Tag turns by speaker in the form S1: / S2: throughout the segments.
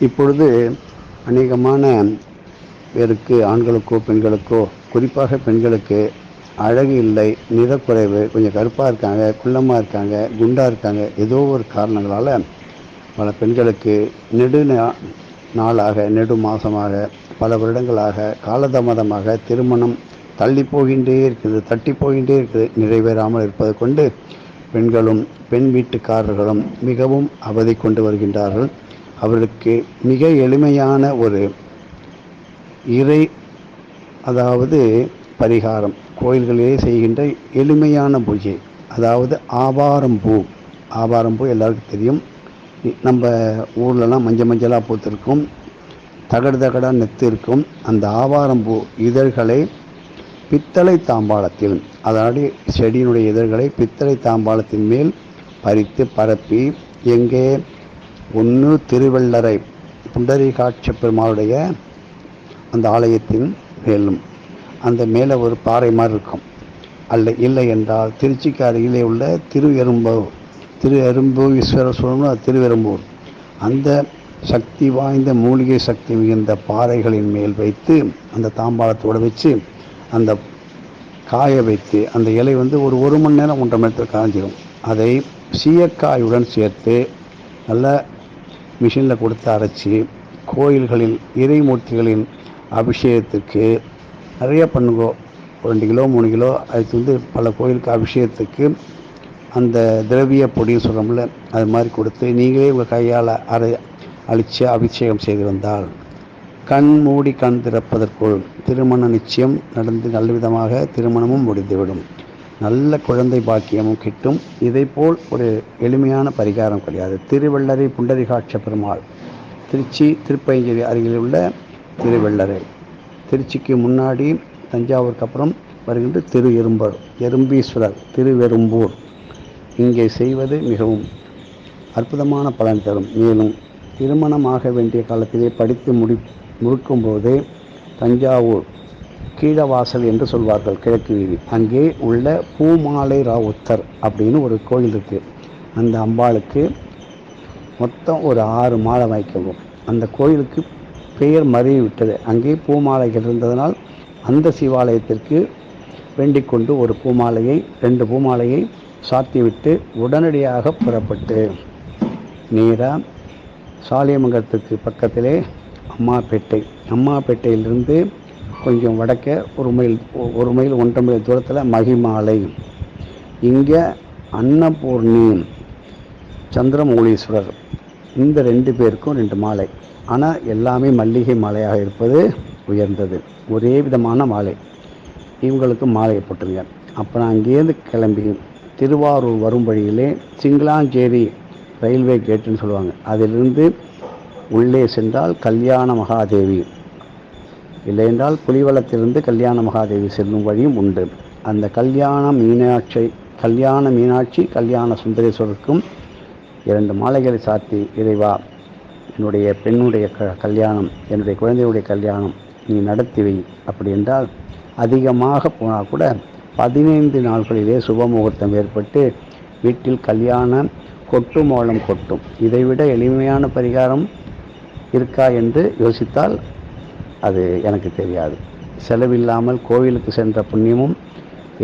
S1: இப்பொழுது அநேகமான பேருக்கு ஆண்களுக்கோ பெண்களுக்கோ குறிப்பாக பெண்களுக்கு அழகு இல்லை நிறக்குறைவு கொஞ்சம் கருப்பாக இருக்காங்க குள்ளமாக இருக்காங்க குண்டாக இருக்காங்க ஏதோ ஒரு காரணங்களால் பல பெண்களுக்கு நெடு நா- நாளாக நெடு மாதமாக பல வருடங்களாக காலதாமதமாக திருமணம் தள்ளி போகின்றே இருக்குது தட்டி போகின்றே இருக்குது நிறைவேறாமல் இருப்பதை கொண்டு பெண்களும் பெண் வீட்டுக்காரர்களும் மிகவும் அவதி கொண்டு வருகின்றார்கள். அவர்களுக்கு மிக எளிமையான ஒரு இறை அதாவது பரிகாரம் கோயில்களிலே செய்கின்ற எளிமையான பூஜை. அதாவது ஆபாரம்பூ ஆபாரம்பூ எல்லாருக்கும் தெரியும். நம்ம ஊர்லலாம் மஞ்சள் மஞ்சளாக பூத்திருக்கும். தகடு தகடாக நெத்து இருக்கும் அந்த ஆவாரம்பூ இதழ்களை பித்தளை தாம்பாளத்தில் அதாவது செடியினுடைய இதழ்களை பித்தளை தாம்பாளத்தின் மேல் பறித்து பரப்பி எங்கே? ஒன்று திருவள்ளரை புண்டரீகாட்ச பெருமாளுடைய அந்த ஆலயத்தின் மேலும். அந்த மேலே ஒரு பாறை மாதிரி இருக்கும். அல்ல இல்லை என்றால் திருச்சிக்கு அருகிலே உள்ள திரு எறும்பூர் திரு எறும்பூஸ்வரர் சொல்லணும் திருவெரும்பூர் அந்த சக்தி வாய்ந்த மூலிகை சக்தி மிகுந்த பாறைகளின் மேல் வைத்து அந்த தாம்பாளத்தோடு வச்சு அந்த காய வைத்து அந்த இலை வந்து ஒரு ஒரு மணி நேரம் ஒன்றரை மணி நேரத்தில் காய்ஞ்சிடும் அதை சீயக்காயுடன் சேர்த்து நல்ல மிஷினில் கொடுத்து அரைச்சி கோயில்களில் இறைமூர்த்திகளின் அபிஷேகத்துக்கு நிறைய பண்ணுங்கோ. ரெண்டு கிலோ மூணு கிலோ அதுக்கு வந்து பல கோயிலுக்கு அபிஷேகத்துக்கு அந்த திரவிய பொடின்னு சொல்கிறோம்ல அது மாதிரி கொடுத்து நீங்களே உங்கள் கையால் அரை அழித்து அபிஷேகம் செய்து வந்தால் கண் மூடி கண் திறப்பதற்குள் திருமண நிச்சயம் நடந்து நல்லவிதமாக திருமணமும் முடிந்துவிடும். நல்ல குழந்தை பாக்கியமும் கிட்டும். இதைப்போல் ஒரு எளிமையான பரிகாரம் கிடையாது. திருவள்ளரை புண்டரிகாட்ச பெருமாள். திருச்சி திருப்பயஞ்சேரி அருகில் உள்ள திருவள்ளரை. திருச்சிக்கு முன்னாடி தஞ்சாவூருக்கு அப்புறம் வருகின்ற திரு எறும்பர் எறும்பீஸ்வரர் திருவெரும்பூர் இங்கே செய்வது மிகவும் அற்புதமான பலன் தரும். மேலும் திருமணமாக வேண்டிய காலத்திலே படித்து முடி முடிக்கும்போதே தஞ்சாவூர் கீழவாசல் என்று சொல்வார்கள் கிழக்கு வீதி. அங்கே உள்ள பூமாலை ராவுத்தர் அப்படின்னு ஒரு கோயில் இருக்குது அந்த அம்பாளுக்கு மொத்தம் ஒரு ஆறு மாலை வாய்க்கவும். அந்த கோயிலுக்கு பெயர் மறி விட்டது அங்கே பூமாலைகள் இருந்ததனால் அந்த சிவாலயத்திற்கு வேண்டிக் கொண்டு ஒரு பூமாலையை ரெண்டு பூமாலையை சாத்திவிட்டு உடனடியாக புறப்பட்டு நேராக சாலியமங்கலத்துக்கு பக்கத்திலே அம்மாப்பேட்டை அம்மாப்பேட்டையிலிருந்து கொஞ்சம் வடக்க ஒரு மைல் ஒரு மைல் ஒன்றரை மைல் தூரத்தில் மகிமாலை. இங்கே அன்னபூர்ணி சந்திரமௌலீஸ்வரர். இந்த ரெண்டு பேருக்கும் ரெண்டு மாலை. ஆனால் எல்லாமே மல்லிகை மாலையாக இருப்பது உயர்ந்தது. ஒரே விதமான மாலை. இவங்களுக்கு மாலையை போட்டிருங்க அப்புறம் அங்கேருந்து கிளம்பி திருவாரூர் வரும் வழியிலே சிங்களாஞ்சேரி ரயில்வே கேட்டுன்னு சொல்லுவாங்க. அதிலிருந்து உள்ளே சென்றால் கல்யாண மகாதேவி. இல்லையென்றால் புலிவளத்திலிருந்து கல்யாண மகாதேவி செல்லும் வழியும் உண்டு. அந்த கல்யாண மீனாட்சி கல்யாண மீனாட்சி கல்யாண சுந்தரேஸ்வரருக்கும் இரண்டு மாலைகளை சாத்தி இறைவா என்னுடைய பெண்ணுடைய க கல்யாணம் என்னுடைய குழந்தையுடைய கல்யாணம் நீ நடத்தி வை. அப்படி என்றால் அதிகமாக போனால் கூட பதினைந்து நாட்களிலே சுபமுகூர்த்தம் ஏற்பட்டு வீட்டில் கல்யாண கொட்டு மோளம் கொட்டும். இதைவிட எளிமையான பரிகாரம் இருக்கா என்று யோசித்தால் அது எனக்கு தெரியாது. செலவில்லாமல் கோவிலுக்கு சென்ற புண்ணியமும்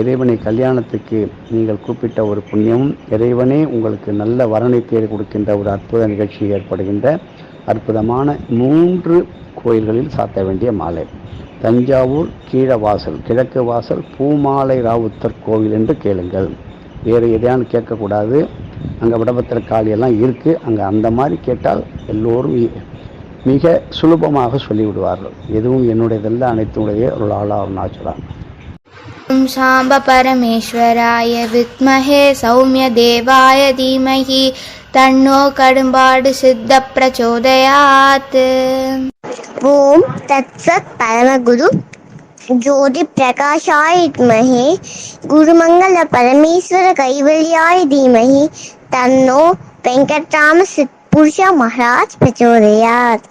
S1: இறைவனை கல்யாணத்துக்கு நீங்கள் கூப்பிட்ட ஒரு புண்ணியமும் இறைவனே உங்களுக்கு நல்ல வரனை தேடி கொடுக்கின்ற ஒரு அற்புத நிகழ்ச்சி ஏற்படுகின்ற அற்புதமான மூன்று கோயில்களில் சாத்த வேண்டிய மாலை. தஞ்சாவூர் கீழ வாசல் கிழக்கு வாசல் பூமாலை ராவுத்தர் கோவில் என்று கேளுங்கள். வேறு எதையானு கேட்கக்கூடாது. அங்கே விடபத்திர காளியெல்லாம் இருக்குது அங்கே அந்த மாதிரி கேட்டால் எல்லோரும் மிக சுலபமாக சொல்லிவிடுவார்கள். எதுவும் என்னுடையதல்ல அனைத்துடைய அருளாளா அருணாச்சலா
S2: சாம்ப பரமேஸ்வராய வித்மஹே சௌமிய தேவாய தீமஹி தன்னோ கடும்பாடு சித்த
S3: பிரச்சோதயாத். ஓம் தத்சத் பரமகுரு ஜோதி பிரகாஷாய வித்மஹே குருமங்கள பரமேஸ்வர கைவல்யாய தீமஹி தன்னோ வெங்கட்ராம சித்த पुरुष महाराज प्रचोदयात्